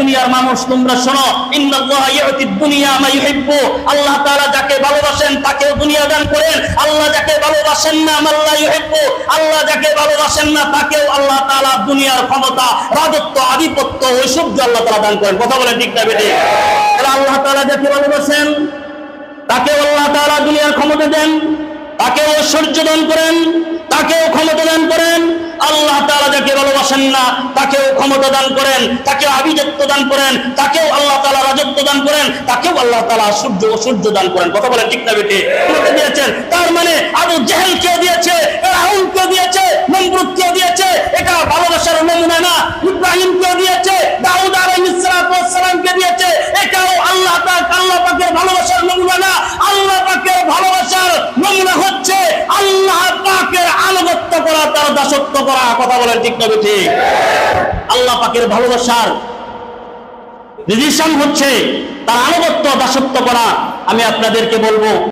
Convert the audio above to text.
দুনিয়ার মানুষ, তোমরা শোনো আল্লাহ তাআলা যাকে ভালোবাসেন, তাকেও দুনিয়া দান করেন। আল্লাহ যাকে ভালোবাসেন না আল্লাহ আল্লাহ যাকে ভালোবাসেন না, তাকেও আল্লাহ তাআলা দুনিয়ার ক্ষমতা, রাজত্ব, আধিপত্য, ঐশ্বর্য আল্লাহ তাআলা দান করেন। কথা বলেন ঠিক না বেটে আল্লাহ তাআলা যাকে ভালোবাসেন তাকে আল্লাহ তালা দুনিয়ার ক্ষমতা দেন, তাকেও ঐশ্বর্য দান করেন, তাকেও ক্ষমতা দান করেন আল্লাহ তাআলা যাকে ভালোবাসেন না, তাকেও ক্ষমতা দান করেন, তাকেও আভিজাত্য দান করেন, তাকেও আল্লাহ তালা রাজত্ব দান করেন, তাকেও আল্লাহ তালা সূর্য সূর্য দান করেন। কথা বলে ঠিক না বেটে দিয়েছেন। তার মানে আরও জেহেল কেউ দিয়েছে? রাহুল কেউ দিয়েছে? নমরুদ কেউ দিয়েছে? এটা ভালোবাসার নমুনা না। ইব্রাহিম কেউ দিয়েছে দাউদ আলাইহিস সালাম কে দিয়েছে এটাও আল্লাহ পাক আল্লাহ পাকের ভালোবাসার নমুনা না আল্লাহ পাকের ভালোবাসার নমুনা হচ্ছে আল্লাহ পাকের আনুগত্য করা, তার দাসত্ব করা, কথা বলেন ঠিক না ঠিক? আল্লাহ পাকের ভালোবাসার রিজিশন হচ্ছে, তার আনুগত্য, দাসত্ব করা, আমি আপনাদেরকে বলব।